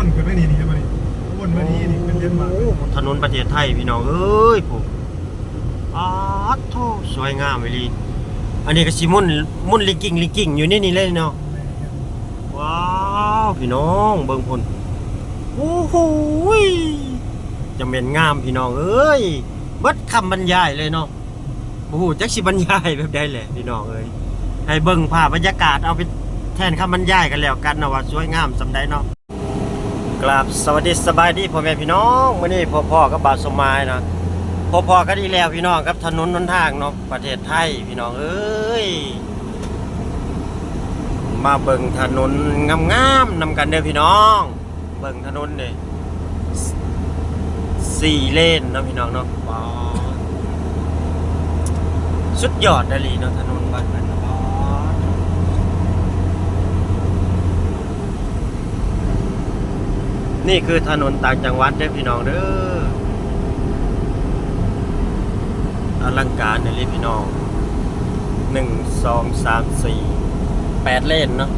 วนขึ้นไม่นี่นี่ใช่ไหมนี่วนมานี่นี่เป็นเลียนมาโอ้ถนนประเทศไทยพี่น้องเอ้ยผมอาโทสวยงามเวลีอันนี้ก็สิมุ่นมุ่นลิงกิ้งลิงกิ้งอยู่ในี่นี่เลยเนาะว้าวพี่น้องเบิ่งพุ่นโอ้โหยจะเป็นงามพี่น้องเอ้ยเบิดคำบรรยายเลยเนาะโอ้โหจักสิบรรยายแบบใดแหละพี่น้องเอ้ยให้เบิ่งภาพบรรยากาศเอาไปแทนคำบรรยายกันแล้วกันนะว่าสวยงามสำใดเนาะ กราบสวัสดีสบายดีพ่อแม่พี่น้องมื่อนี้พ่อพ่อกับบาสมายนะพ่อพ่อก็ดีแล้วพี่น้องครับถนนหนทางเนาะประเทศไทยพี่น้องเอ้ยมาเบิ่งถนนงามๆนำกันเด้อพี่น้อง เบิ่งถนนเลยสี่เลนเนาะพี่น้องเนาะสุดยอดเลยเนาะถนนบ้านนั้นนะว้าว นี่คือถนนต่างจังหวัดเด้อพี่น้องเด้ออลังการเลยพี่น้องหนึ่งสองสามสี่แปดเลนเนาะ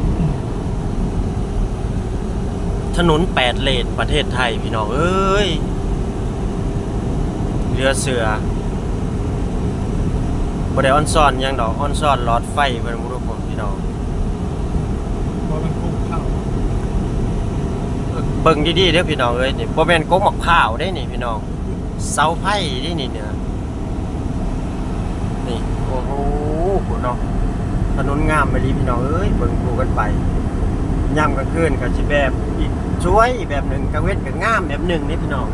ถนนแปดเลนประเทศไทยพี่น้องเอ้ยเรือเสือบริออนซอนยังดอกออนซอนหลอดไฟเป็นมุรุผมพี่น้องพอมันโค้ง เบิ่งดีๆเด้อพี่น้องเอ้ยนี่บ่แม่นกกมะพร้าวเด้นี่พี่น้อง เสาไฟเด้นี่เนี่ยนี่โอ้โหพุ่นเนาะถนนงามไปลีพี่น้องเอ้ยเบิ่งดูกันไปยามกลางคืนก็สิแบบอีกสวยอีกแบบหนึ่งกลางเว้นก็งามแบบหนึ่งนี่พี่น้อง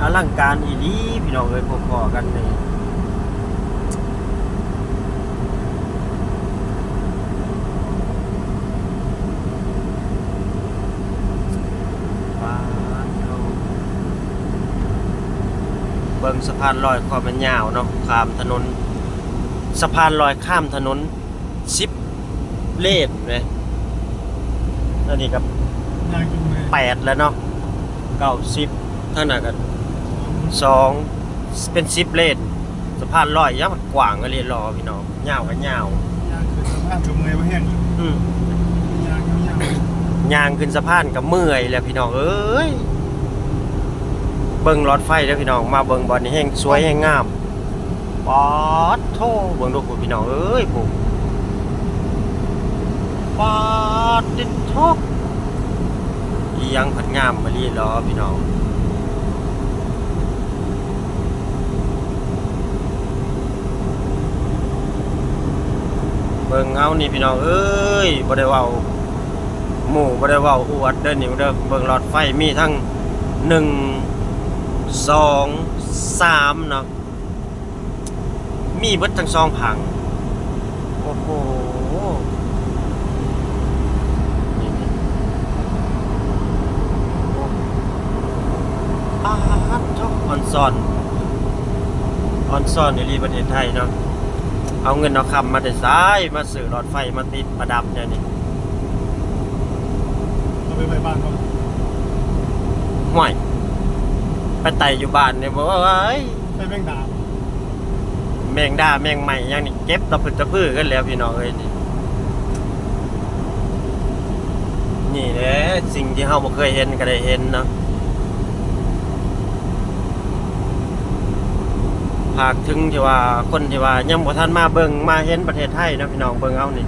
อลังการอีหลีพี่น้องเอ้ยพอๆกันนี่ว้าวเบิ่ง สะพานลอยความมันยาวเนาะข้ามถนน สะพานลอยข้ามถนนสิบเลนไหมนั่นนี่กับยางจุงเลยแปดแล้วเนาะเก้าสิบท่านน่ะกันสองเป็นสิบเลนสะพานลอยยังมันกว้างก็เรียนรอพี่น้องยาวกันยาวยางขึ้นสะพานจุงเลยมาแห้งอยู่อืมยางยาวยางขึ้นสะพานกับเมื่อยแล้วพี่น้องเอ้ย เบิ่งรถไฟแล้วพี่น้องมาเบิ่งบอลนี่แห้งสวยแห้งงามปอดโทเบิ่งดูผู้พี่น้องเอ้ยผู้ป๊อดติดโทอียังผัดงามมาลีรอพี่น้องเบิ่งเอานี่พี่น้องเอ้ยบ่ได้เว้าหมู่บ่ได้เว้าอวดเด้อนี่เด้อเบิ่งหลอดไฟมีทั้งหนึ่ง สองสามเนาะมีเบิดทั้งสองผัง โอ้โหนี่นี่โอ้อาดเจ้าออนซอนออนซอนในรีประเทศไทยเนาะเอาเงินเอาคำมาแต่ซ้ายมาสื่อหลอดไฟมาติดประดับเนี่ยนี่เราไปไปบ้านเขาห่วย ไปไต่อยู่บ้านเนี่ยบอกว่าเอ้ยไปแม่งดาบแมงดาแมงใหม่ยังนี่เก็บตะพึดตะพื้กันแล้วพี่น้องเอ้ยนี่นี่แหละสิ่งที่เราบ่เคยเห็นก็ได้เห็นเนาะหากถึงที่ว่าคนที่ว่ายังบ่ทันมาเบิ่งมาเห็นประเทศไทยเนาะพี่น้องเบิ่งเอานี่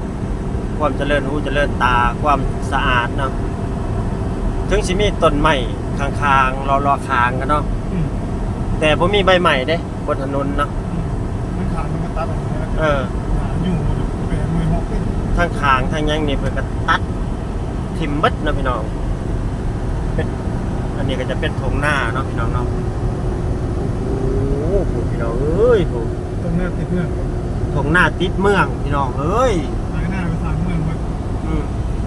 ความเจริญหูเจริญตาความสะอาดเนาะถึงสิมีต้นไม้ ข้างๆรอๆคางกันเนาะอืมแต่บ่มีใบใหม่เด้บนถนนเนาะอืมมันขาดมันก็ตัดออกมาแล้วเออ อยู่แปดมือหกขึ้นทั้งคางทั้งหยังนี่เพิ่นก็ตัดทิ่มเบิดเนาะพี่น้องเป็นอันนี้ก็จะเป็นทงหน้าเนาะพี่น้องเนาะโอ้โหพี่น้องเอ้ยโหตรงหน้าติดเมืองทงหน้าติดเมืองพี่น้องเอ้ยทางหน้าไปทางเมืองมันอืม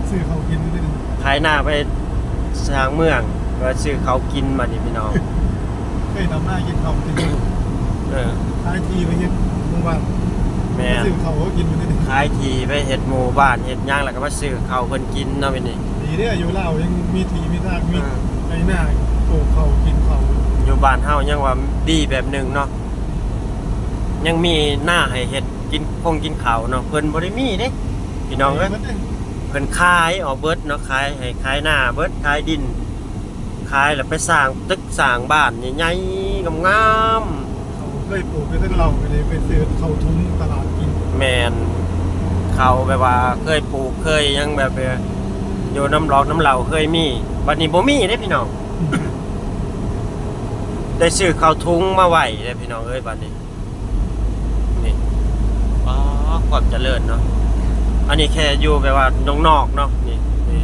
ซื้อเขากินได้ดีขายหน้าไปสร้างเมือง ก็ซื้อเขาวกินมานี่พี่น้องเคยทำหน้ากินเขาจริงเออขายทีไปเฮ็ดหมู่บ้านแม่นซื้อเขาก็กินไปได้ดีขายทีไปเฮ็ดหมู่บ้านเฮ็ดหยังแล้วก็มาซื้อข้าวเพิ่นกินเนาะพี่นี่ดีเนี่ยอยู่ลาวยังมีทีมีทางมีเออในหน้าปลูกเขากินเขาอยู่บ้านเฮายังว่าดีแบบหนึงเนาะยังมีหน้าให้เฮ็ดกินคงกินข้าวเนาะเพิ่นบ่ได้มีเด้พี่น้องเอ้ยไปหมดเลยเพิ่นขายออกเบิดเนาะขายให้ขายหน้าเบิดขายดิน ขายแล้วไปสร้างตึกสร้างบ้านใหญ่ๆงามเขาเคยปลูกไปทั้งเราไปเลยไปซื้อเขาทุ้งตลาดกินๆแม่นเขาแบบว่าเคยปลูกเคยหยังแบบว่าอยู่น้ำหลอกน้ำเหล่าเคยมีบัดนี้บ่มีเด้พี่น้อง ได้ซื้อข้าวทุงมาไหวเลยพี่น้องเอ้ยบัดนี้นี่อ๋อความเจริญเนาะอันนี้แค่อยู่แบบว่าน้องนอกเนาะนี่ นี่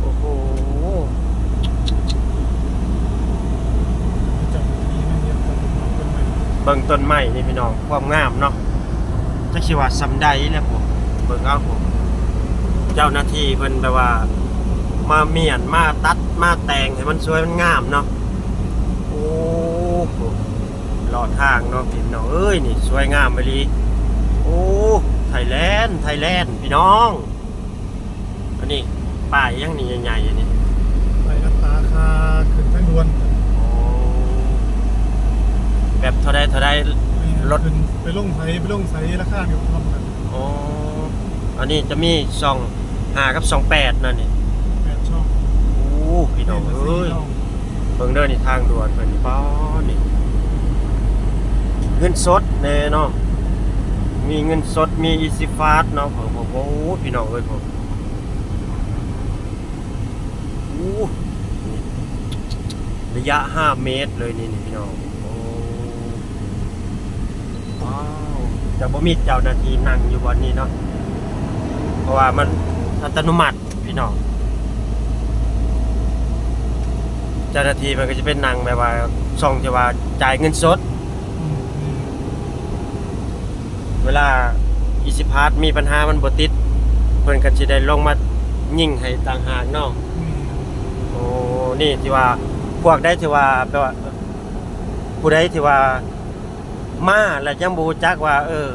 โอ้โห เจ้าหน้าที่มันเรียกคนคนใหม่ เบิ่งต้นไม้นี่พี่น้องความงามเนาะจะคิว่าสำใดแหล้วผมเบิ่งเอาผมเจ้าหน้าที่เพิ่นแบบว่า มาเมียนมาตัดมาแต่งให้มันสวยมันงามเนาะโอ้โหหลอดทางเนาะพี่น้องเอ้ยนี่สวยงามไปลีโอ้ไทยแลนด์ไทยแลนด์พี่น้อง อันนี้ป้ายยังนี่ใหญ่ๆอันนี้ไปอัตราคาขึ้นทั้งดวน แบบเท่าใดเท่าใด รถขึ้นไปลงไสไปลงไสราคาอยู่ทำกันโอ้อันนี้จะมีสองห้ากับสองแปดนั่นนี่แปดช่องโอ้พี่น้องเอ้ยช่องเบิ่งเด้อนี่ทางด่วนเพิ่นนี่ป้อนี่เงินสดแน่เนาะมีเงินสดมีอีซิฟาสเนาะผมผมโอ้พี่น้องเอ้ยผมโอ้นี่ระยะ 5 เมตรเลยนี่นี่พี่น้องโอ้ว้าวจะบ่มีเจ้าหน้าที่นั่งอยู่วันนี้เนาะเพราะว่ามันอัตโนมัติพี่น้องเจ้าหน้าที่มันก็จะเป็นนางแบบว่าช่องที่ว่าจ่ายเงินสดอืมอืมเวลาอีสิพาร์ทมีปัญหามันบ่ติดเพิ่นก็สิได้ลงมายิงให้ต่างหากเนาะอืมโอ้นี่ที่ว่าพวกได้ที่ว่าแปลว่าผู้ใดที่ว่า มาแล้วยังบ่รู้จักว่า เออ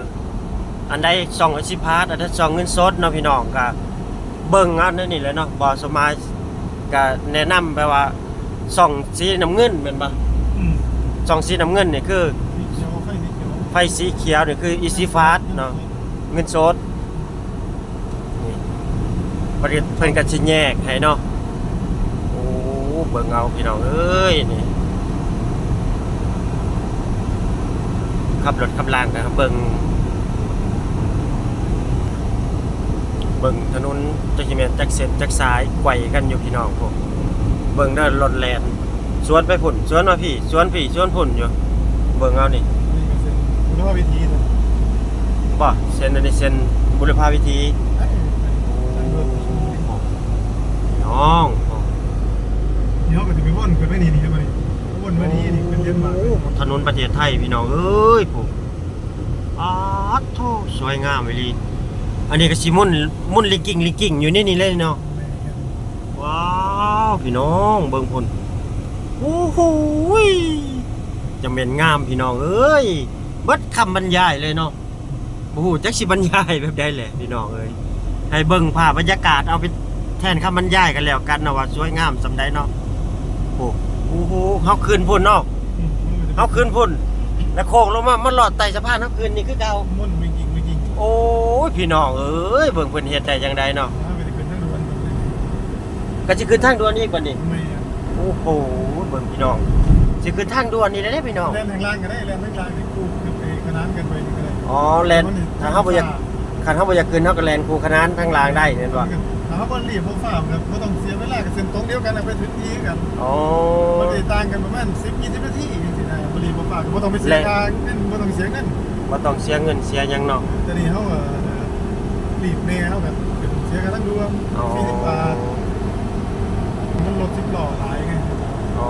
อันใดช่องอีสิพาร์ทอันใดช่องเงินสดเนาะพี่น้องก็เบิ่งเอานั่นนี่แหละเนาะบ่สมายก็แนะนำไปว่าช่องสีน้ำเงินแม่นบ่อืมช่องสีน้ำเงินนี่คือสีเขียวไฟสีเขียวไฟสีเขียวนี่คืออีซีฟาสเนาะเงินสดนี่ประเด็นเพิ่นก็สิแยกให้เนาะโอ้เบิ่งเอาพี่น้องเอ้ยนี่ ขับรถขับล่างกันครับ เบิ่งเบิ่งถนนจักสิแม่นจักเส้นจักสายไกวกันอยู่พี่น้องพวกเบิ่งเด้อรถแล่นสวนไปพุ่นสวนมาพี่สวนพี่สวนพุ่นอยู่ เบิ่งเอานี่นี่ก็เป็นคุณภาพวิธีนะบ่เส้นอันนี้เส้นบุรพาวิธีเอ้ยทางด่วนน้องนี่เขาก็จะไปว่นขึ้นไปนี่นี่ใช่ไหมว่ นมานี่นี่ขึ้นเยอะมาถนนประเทศไทยพี่น้องเอ้ยผมอาดโทสวยงามเวลีอันนี้ก็สิมุ่นมุ่นลิงกิ้งลิงกิ้งอยู่นี่นี่เลยเนาะว้าวพี่น้องเบิ่งพุ่นโอ้โหจะเป็นงามพี่น้องเอ้ยเบิดคำบรรยายเลยเนาะโอ้โหจักสิบรรยายแบบใดแหละพี่น้องเอ้ยให้เบิ่งภาพบรรยากาศเอาไปแทนคำบรรยายกันแล้วกันนะว่าสวยงามสำใดเนาะโอ้ อ้โหเฮาขึ้นพุ่นเนาะอืมเฮาขึ้นพุ่น แล้วโค้งลงมามันหลอดไต่สะพานเฮาขึ้นนี่คือเก่าม่วนไม่ยิงไม่ยิงโอ้ยพี่น้องเอ้ยเบิ่งเพิ่นเฮ็ดได้จังไดเนาะถ้าไปขึ้นทางด่วนแบบนี้ก็สิขึ้นทางด่วนอีกบัดนี้ไม่อะโอ้โหเบิ่งพี่น้องสิขึ้นทางด่วนนี่ได้เด้พี่น้องแล่นทางล่างก็ได้แล่นทางล่างนี่คู่ขึ้นไปขนานกันไปนี่ก็ได้อ๋อแลนถ้าเฮาบ่อยากคันเฮาบ่อยากขึ้นเฮาก็แลนคู่ขนานทางล่างได้แม่นบ่ถ้า เขาบอลรีบเขาฝ่ามครับเขาต้องเสียเวลากับเส้นตรงเดียวกันนะไปถึงที่กันอ๋อ มันจะต่างกันประมาณ10 20นาทีจริงๆนะบรีบเขาฝ่ามเขาต้องไปเสียทางนั่นเขาต้องเสียเงินบ่ต้องเสียเงินเสียหยังเนาะแต่นี่เขาเอ่อรีบแน่เขาแบบเสียกันทั้งรวมอ๋อ40บาทมันรถสิบล้อหลายไงอ๋อ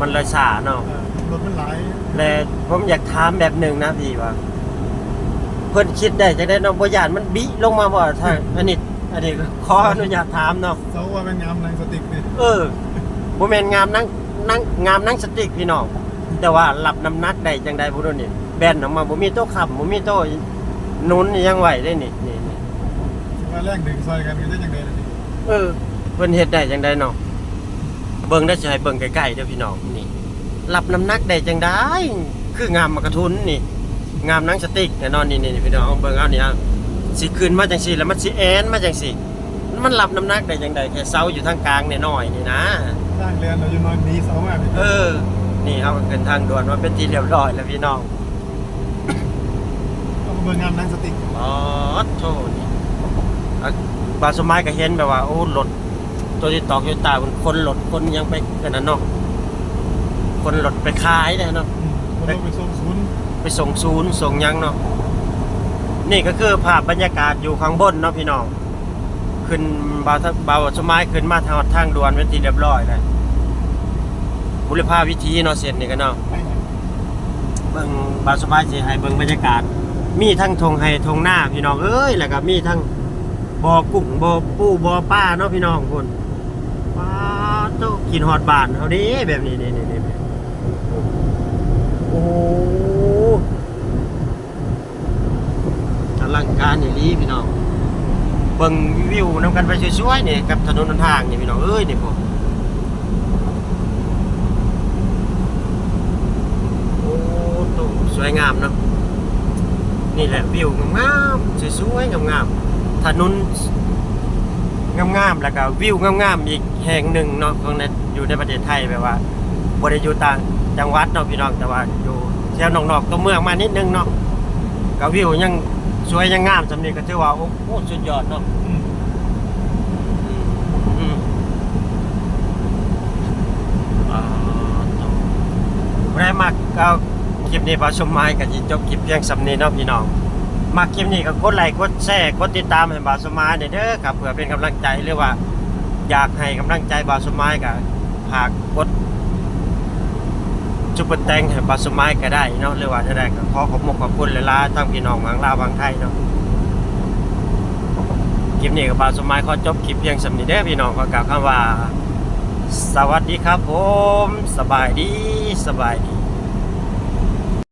มันเลยช้าเนาะ เออรถมันหลายและผมอยากถามแบบหนึ่งนะพี่ว่า เพิ่นคิดได้จังได๋เนาะบ่ย่านมันบิลงมาบ่ถ้าอันนี้ อันนี้ขออนุญาตถามเนาะเขาว่าเป็นงามหนังสติ๊กนี่เออบ่แม่นงามนังนังงามนังสติกพี่น้องแต่ว่ารับน้ำหนักได้จังได๋บ่รู้นี่แบนออกมาบ่มีโต๊ะค้ำบ่มีโต๊ะหนุนอิหยังไหวได้นี่นี่นี่สิว่าแรงดึงซอยกันก็จะจังได๋ล่ะนี่เออเพิ่นเฮ็ดได้จังได๋เนาะเบิ่งได้สิให้เบิ่งใกล้ๆเด้อพี่น้องนี่รับน้ำหนักได้จังได๋คืองามมากระทุนนี่ งามหนังสติ๊กแน่นอนนี่นี่พี่น้องเอาเบิ่งเอานี่ฮะ สิขึ้นมาจังซี่แล้วมันสิแอนมาจังซี่ มันรับน้ำหนักได้จังใดแค่เสาอยู่ทางกลางเนี่ยน้อยนี่นะสร้างเรือนเราอยู่นอนดีเสามากพี่เออ นี่เอาขึ้นทางด่วนมาเป็นที่เรียบร้อยแล้วพี่น้องต้องมาเบิ่งงานหนังสติ๊กอ๋อโทษนี่อะบางสมัยก็เห็นแบบว่าโอ้รถตัวที่ตอกอยู่ตามันคนรถคนยังไปกันนั่นเนาะคนรถไปขายเนี่ยเนาะ คนเราไปส่งศูนย์ ไปส่งศูนย์ส่งหยังเนาะ นี่ก็คือภาพบรรยากาศอยู่ข้างบนเนาะพี่น้อง ขึ้นบาวบาวสมัยขึ้นมาทางทางด่วนเป็นที่เรียบร้อยเลยบุรพาวิธีเนาะเสร็จนี่กันเนาะเบิ่งบาวสมัยสิให้เบิ่งบรรยากาศ มีทั้งทงไฮทงหน้าพี่น้องเอ้ยแล้วก็มีทั้งบ่อกุ้งบ่อปูบ่อป้าเนาะพี่น้องคนป้าโตกินฮอดบานเฮาด้แบบนี้นี่นี่นี่โอ้โหอ ลังการนี่ลีพี่น้องเบิ่งวิวนำกันไปสวยๆนี่กับถนนหนทางนี่พี่น้องเอ้ยนี่พวกโอ้โตสวยงามเนาะนี่แหละวิวงามๆสวยๆงามๆถนนงามๆแล้วก็วิวงามๆอีกแห่งหนึ่งเนาะของในอยู่ในประเทศไทยแบบว่าบ่ได้อยู่ต่างจังหวัดเนาะพี่น้องแต่ว่าอยู่แถวนอกๆตัวเมืองมานิดนึงเนาะก็วิวยัง สวยยังงามสำนี้ก็ถือว่าโอ้โหสุดยอดเนาะอืมอ่าต่อบ่ได้มักเอาคลิปนี้พอชมไม้ก็สิจบคลิปเพียงสำนีเนาะพี่น้องมาคลิปนี้ก็กดไลค์กดแชร์กดติดตามให้บาสมายเด้อครับเพื่อเป็นกำลังใจหรือว่า อยากให้กำลังใจบาสมายก็ฝากกด จุบเปอร์แตงให้บาสมายก็ได้เนาะหรือว่าจะได้ก็ขอขอบคุณขอบคุณหลายๆทั้งพี่น้องบางลาวบางไทยเนาะคลิปนี้กับบาสมายขอจบคลิปเพียงสำนีเด้อพี่น้องขอกล่าวคำว่า สวัสดีครับผม สบายดีสบายดี